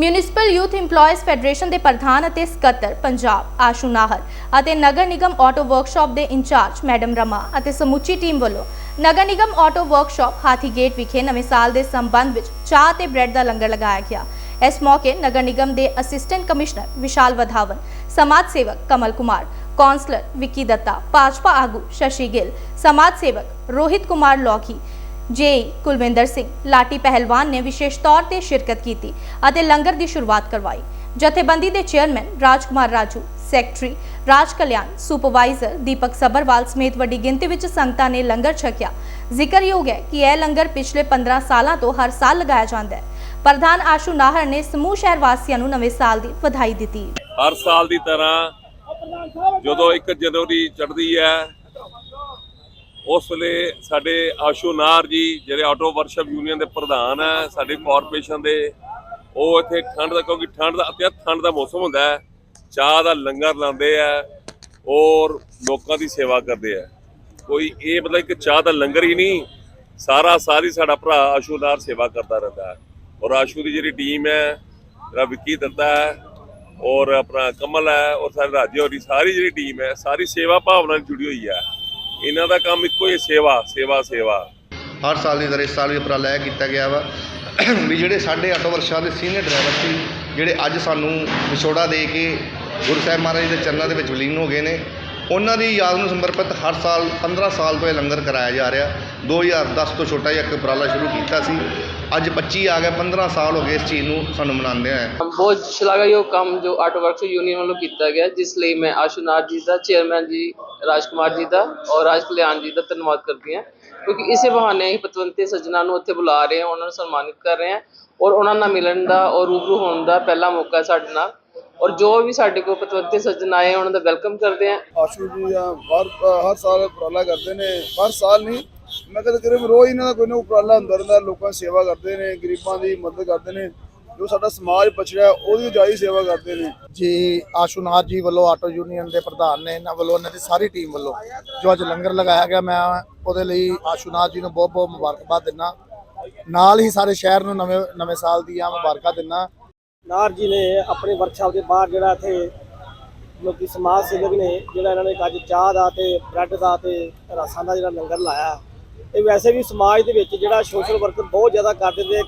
Municipal youth EMPLOYEES federation ਦੇ ਪ੍ਰਧਾਨ ਅਤੇ ਸਕੱਤਰ, ਪੰਜਾਬ, ਆਸ਼ੂ ਨਾਹਰ ਅਤੇ ਨਗਰ ਨਿਗਮ ਆਟੋ ਵਰਕਸ਼ਾਪ ਦੇ ਇੰਚਾਰਜ, ਮੈਡਮ ਰਮਾ ਅਤੇ ਸਮੁੱਚੀ ਟੀਮ ਵੱਲੋਂ ਨਗਰ ਨਿਗਮ ਆਟੋ ਵਰਕਸ਼ਾਪ ਹਾਥੀ ਗੇਟ ਵਿਖੇ ਨਵੇਂ ਸਾਲ ਦੇ ਸੰਬੰਧ ਵਿੱਚ ਚਾਹ ਤੇ ਬ੍ਰੈਡ ਦਾ ਲੰਗਰ ਲਗਾਇਆ ਗਿਆ। ਇਸ ਮੌਕੇ ਨਗਰ ਨਿਗਮ ਦੇ ਅਸਿਸਟੈਂਟ ਕਮਿਸ਼ਨਰ ਵਿਸ਼ਾਲ ਵਧਾਵਨ, ਸਮਾਜ ਸੇਵਕ ਕਮਲ ਕੁਮਾਰ, ਕੌਂਸਲਰ ਵਿੱਕੀ ਦੱਤਾ, ਭਾਜਪਾ ਆਗੂ ਸ਼ਸ਼ੀ ਗਿੱਲ, ਸਮਾਜ ਸੇਵਕ ਰੋਹਿਤ ਕੁਮਾਰ ਲੋਕੀ ਜੇਈ ਕੁਲਵਿੰਦਰ ਸਿੰਘ, ਲਾਟੀ ਪਹਿਲਵਾਨ ਨੇ ਵਿਸ਼ੇਸ਼ ਤੌਰ ਤੇ ਸ਼ਿਰਕਤ ਕੀਤੀ ਅਤੇ ਲੰਗਰ ਦੀ ਸ਼ੁਰੂਆਤ ਕਰਵਾਈ। ਜਥੇਬੰਦੀ ਦੇ chairman Rajkumar Raju, secretary Raj Kalyan supervisor Deepak Sabharwal ਸਮੇਤ ਵੱਡੀ ਗਿਣਤੀ ਵਿੱਚ ਸੰਗਤਾਂ ਨੇ ਲੰਗਰ ਛਕਿਆ। ਜ਼ਿਕਰਯੋਗ ਹੈ ਕਿ ਇਹ ਲੰਗਰ ਪਿਛਲੇ 15 ਸਾਲਾਂ ਤੋਂ ਹਰ ਸਾਲ ਲਗਾਇਆ ਜਾਂਦਾ ਹੈ। ਪ੍ਰਧਾਨ ਆਸ਼ੂ ਨਾਹਰ ਨੇ ਸਮੂਹ ਸ਼ਹਿਰ ਵਾਸੀਆਂ ਨੂੰ ਨਵੇਂ ਸਾਲ ਦੀ ਵਧਾਈ ਦਿੱਤੀ। ਹਰ ਸਾਲ ਦੀ ਤਰ੍ਹਾਂ ਜਦੋਂ 1 ਜਨਵਰੀ ਚੜ੍ਹਦੀ ਹੈ ਉਸ ਵੇਲੇ ਸਾਡੇ ਆਸ਼ੂ ਨਾਰ ਜੀ, ਜਿਹੜੇ ਆਟੋ ਵਰਕਸ਼ਾਪ ਯੂਨੀਅਨ ਦੇ ਪ੍ਰਧਾਨ ਹੈ, ਸਾਡੇ ਕਾਰਪੋਰੇਸ਼ਨ ਦੇ, ਉਹ ਇੱਥੇ ਠੰਡ ਦਾ, ਕਿਉਂਕਿ ਠੰਡ ਦਾ, ਅਤਿਅੰਤ ਠੰਡ ਦਾ ਮੌਸਮ ਹੁੰਦਾ ਹੈ, ਚਾਹ ਦਾ ਲੰਗਰ ਲਾਉਂਦੇ ਆ ਔਰ ਲੋਕਾਂ ਦੀ ਸੇਵਾ ਕਰਦੇ ਆ ਕੋਈ ਇਹ ਮਤਲਬ ਕਿ ਚਾਹ ਦਾ ਲੰਗਰ ਹੀ ਨਹੀਂ, ਸਾਰਾ ਸਾਰੀ ਸਾਡਾ ਭਰਾ ਆਸ਼ੂ ਨਾਰ ਸੇਵਾ ਕਰਦਾ ਰਹਿੰਦਾ ਹੈ। ਔਰ ਆਸ਼ੂ ਦੀ ਜਿਹੜੀ ਟੀਮ ਹੈ, ਜਿਹੜਾ ਵਿੱਕੀ ਦੱਤਾ ਹੈ, ਔਰ ਆਪਣਾ ਕਮਲ ਹੈ, ਔਰ ਸਾਡੇ ਰਾਜੇ ਹੋਰੀ, ਸਾਰੀ ਜਿਹੜੀ ਟੀਮ ਹੈ, ਸਾਰੀ ਸੇਵਾ ਭਾਵਨਾ ਨਾਲ ਜੁੜੀ ਹੋਈ ਹੈ। ਇਹਨਾਂ ਦਾ ਕੰਮ ਇੱਕੋ ਹੀ ਹੈ, ਸੇਵਾ ਸੇਵਾ ਸੇਵਾ। ਹਰ ਸਾਲ ਦੀ ਤਰ੍ਹਾਂ ਇਸ ਸਾਲ ਵੀ ਉਪਰਾਲਾ ਇਹ ਕੀਤਾ ਗਿਆ ਵਾ। ਵੀ ਜਿਹੜੇ ਸਾਢੇ ਅੱਠ ਵਰਸ਼ਾਂ ਦੇ ਸੀਨੀਅਰ ਡਰਾਈਵਰ ਸੀ ਜਿਹੜੇ ਅੱਜ ਸਾਨੂੰ ਵਿਛੋੜਾ ਦੇ ਕੇ ਗੁਰੂ ਸਾਹਿਬ ਮਹਾਰਾਜ ਦੇ ਚਰਨਾਂ ਦੇ ਵਿੱਚ ਵਿਲੀਨ ਹੋ ਗਏ ਨੇ ਉਹਨਾਂ ਦੀ ਯਾਦ ਨੂੰ ਸਮਰਪਿਤ ਹਰ ਸਾਲ 15 ਸਾਲ ਤੋਂ ਇਹ ਲੰਗਰ ਕਰਾਇਆ ਜਾ ਰਿਹਾ। 2010 ਤੋਂ ਛੋਟਾ ਜਿਹਾ ਇੱਕ ਉਪਰਾਲਾ ਸ਼ੁਰੂ ਕੀਤਾ ਸੀ। ਅੱਜ 25 ਆ ਗਿਆ 15 ਸਾਲ ਹੋ ਗਏ ਇਸ ਚੀਜ਼ ਨੂੰ ਸਾਨੂੰ ਮਨਾਉਂਦੇ ਆ ਬਹੁਤ ਸ਼ਲਾਘਾਯੋਗ ਕੰਮ ਜੋ ਆਰਟ ਵਰਕਸ ਯੂਨੀਅਨ ਵੱਲੋਂ ਕੀਤਾ ਗਿਆ, ਜਿਸ ਲਈ ਮੈਂ ਆਸ਼ੂਨਾਥ ਜੀ ਦਾ ਚੇਅਰਮੈਨ ਜੀ ਰਾਜਕੁਮਾਰ ਜੀ ਦਾ ਔਰ ਰਾਜ ਕਲਿਆਣ ਜੀ ਦਾ ਧੰਨਵਾਦ ਕਰਦੀ ਹਾਂ। ਕਿਉਂਕਿ ਇਸੇ ਬਹਾਨੇ ਅਸੀਂ ਪਤਵੰਤੇ ਸੱਜਣਾ ਨੂੰ ਉੱਥੇ ਬੁਲਾ ਰਹੇ ਹਾਂ, ਉਹਨਾਂ ਨੂੰ ਸਨਮਾਨਿਤ ਕਰ ਰਹੇ ਹਾਂ। ਔਰ ਉਹਨਾਂ ਨਾਲ ਮਿਲਣ ਦਾ ਔਰ ਰੂਬਰੂ ਹੋਣ ਦਾ ਪਹਿਲਾ ਮੌਕਾ ਹੈ ਸਾਡੇ ਨਾਲ ਔਰ ਜੋ ਵੀ ਸਾਡੇ ਕੋਲ ਪਤਵੰਤੇ ਸੱਜਣ ਆਏ ਆ, ਉਹਨਾਂ ਦਾ ਵੈਲਕਮ ਕਰਦੇ ਹਾਂ। ਆਸ਼ੂ ਜੀ ਆ ਹਰ ਹਰ ਸਾਲ ਉਪਰਾਲਾ ਕਰਦੇ ਨੇ ਹਰ ਸਾਲ ਨਹੀਂ। ਮੈਂ ਕਹਿੰਦਾ ਕਰੀਬ ਰੋਜ਼ ਇਹਨਾਂ ਦਾ ਕੋਈ ਨਾ ਉਪਰਾਲਾ ਹੁੰਦਾ ਰਹਿੰਦਾ ਲੋਕਾਂ ਦੀ ਸੇਵਾ ਕਰਦੇ ਨੇ ਗਰੀਬਾਂ ਦੀ ਮਦਦ ਕਰਦੇ ਨੇ। ਜੋ ਸਾਡਾ ਸਮਾਜ ਪਛੜਿਆ ਉਹਦੀ ਜਾਈ ਸੇਵਾ ਕਰਦੇ ਨੇ। ਜੀ ਆਸ਼ੂਨਾਥ ਜੀ ਵੱਲੋਂ ਆਟੋ ਯੂਨੀਅਨ ਦੇ ਪ੍ਰਧਾਨ ਨੇ ਇਹਨਾਂ ਵੱਲੋਂ ਇਹਨਾਂ ਦੀ ਸਾਰੀ ਟੀਮ ਵੱਲੋਂ ਜੋ ਅੱਜ ਲੰਗਰ ਲਗਾਇਆ ਗਿਆ ਮੈਂ ਉਹਦੇ ਲਈ ਆਸ਼ੂਨਾਥ ਜੀ ਨੂੰ ਬਹੁਤ ਬਹੁਤ ਮੁਬਾਰਕਬਾਦ ਦਿੰਦਾ। ਨਾਲ ਹੀ ਸਾਰੇ ਸ਼ਹਿਰ ਨੂੰ ਨਵੇਂ ਨਵੇਂ ਸਾਲ ਦੀਆਂ ਮੁਬਾਰਕਾਂ ਦਿੰਦਾ। ਨਾਰ ਜੀ ਨੇ ਆਪਣੇ ਵਰਕਸ਼ਾਪ ਦੇ ਬਾਹਰ ਜਿਹੜਾ ਇੱਥੇ ਲੋਕੀ ਸਮਾਜ ਸੇਵਕ ਨੇ, ਜਿਹੜਾ ਇਹਨਾਂ ਨੇ ਅੱਜ ਚਾਹ ਦਾ ਤੇ ਬ੍ਰੈਡ ਦਾ ਤੇ ਰਸਾਂ ਦਾ ਜਿਹੜਾ ਲੰਗਰ ਲਾਇਆ। ਇਹ ਵੈਸੇ ਵੀ ਸਮਾਜ ਦੇ ਵਿੱਚ ਜਿਹੜਾ ਸੋਸ਼ਲ ਵਰਕ ਬਹੁਤ ਜ਼ਿਆਦਾ ਕਰ ਦਿੰਦੇ